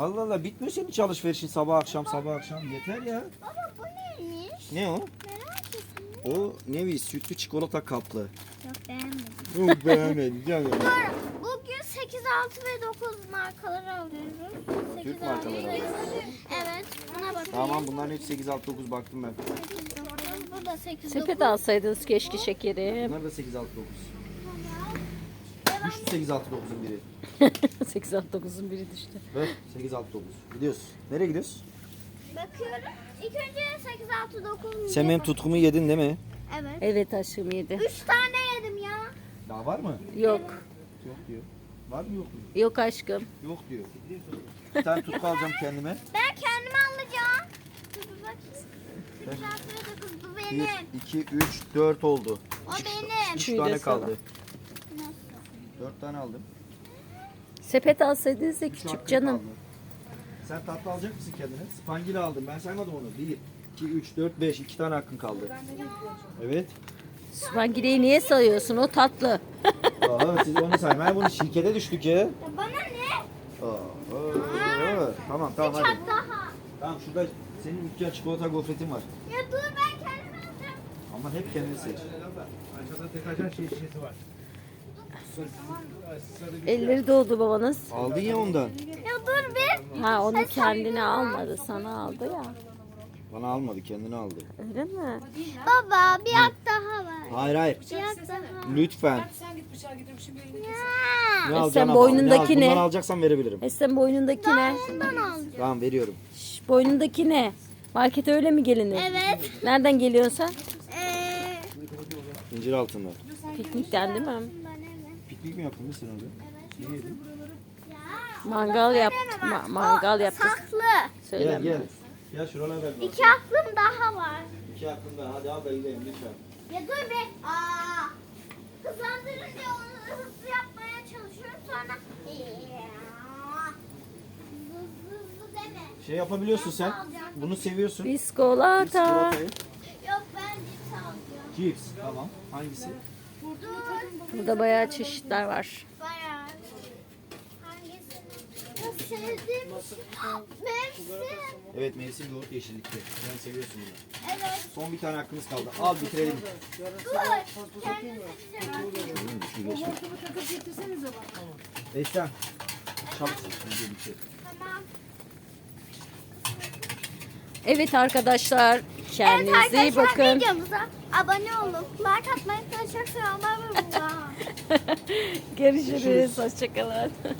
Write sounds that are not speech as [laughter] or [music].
Allah Allah bitmiyor senin hiç alışverişin sabah akşam sabah akşam yeter ya. Baba bu neymiş? Ne o? Merak ettim. O nevi sütlü çikolata kaplı. Yok beğenmedim. Yok beğenmedim canım. Dur. Bugün 8, 6 ve 9 markaları alıyoruz. 8, Türk 6, markaları 8. Evet. Buna bakayım. Tamam bunların hepsi 8 6 9 baktım ben. 8, 9. Bu da 8, 9. Sepet alsaydınız keşke şekerim. Bunlar da 8 6 9. Düştü 8 6 9'un biri. 8 6 9'un biri düştü. Ver 8 6 9. Gidiyoruz. Nereye gidiyoruz? Bakıyorum. İlk önce 8, 6, 9. Sen benim tutkumu yedin değil mi? Evet. Evet aşkım yedi. 3 tane yedim ya. Daha var mı? Yok. Yok diyor. Var mı yok mu? Yok aşkım. Yok diyor. Bir tane tutku alacağım kendime. Ben kendime alacağım. Dur bir bakayım. 8, 6 ve 9 bu 1, benim. 2, 3, 4 oldu. O benim. 3 Üçüncü de tane sana. kaldı. 4 tane aldım. Sepet alsaydınız da Üç küçük canım. kaldı. Sen tatlı alacak mısın kendine? Spangili aldım. Ben saymadım onu. 1, 2, 3, 4, 5. 2 tane hakkın kaldı. Evet. Spangileyi niye sayıyorsun? O tatlı. Aa, siz onu saymayın. Bunu şirkete düştük ya. Bana ne? Aa, Tamam tamam hadi. Daha. Tamam şurada senin dükkan çikolata gofretin var. Ya dur ben kendime alacağım. Ama hep kendini seç. Aşağıda deterjan şey şişesi var. Elleri doldu babanız. Aldın ya ondan. Ya dur bir. Ha onu kendine almadı. Sana aldı ya. Bana almadı kendini aldı. Öyle mi? Baba bir hak daha var. Hayır hayır. Bir hak daha. Lütfen. Ya. Ne E alacaksın sen ama? boynundaki al- ne? Bundan alacaksan verebilirim. E sen boynundaki ne? Bundan alacağım. Tamam veriyorum. Şş, boynundaki ne? Markete öyle mi gelinir? Evet. Nereden geliyorsun sen? Ee, İncir altından. Piknikten değil mi? Evet. Piknik mi yaptın sen orada? Ne yedin? Mangal yaptık. ma- mangal yaptık. Saklı. Gel Söyleme. gel. Gel şuralara ver. İki aklım daha var. İki hakkında. Hadi al da gidelim lütfen. Ya dur be. Aa. Hızlandırınca onu hızlı yapmaya çalışıyorum sonra. Şey yapabiliyorsun sen. Bunu seviyorsun. Biskolata. Yok ben cips alacağım. Cips. Tamam. Hangisi? Burada bayağı çeşitler var. Bayağı. Evet mevsim yoğurt yeşillikli. Sen seviyorsun bunu. Evet. Son bir tane hakkımız kaldı. Al bitirelim. Dur. Kendisi seçeceğim. Şunu geçme. Eşten. Çabuk. Video bitir. Tamam. Evet arkadaşlar. Kendinize evet iyi arkadaşlar bakın. videomuza abone olun. Like atmayı, çok selamlar. [laughs] Görüşürüz. Hoşçakalın. [laughs]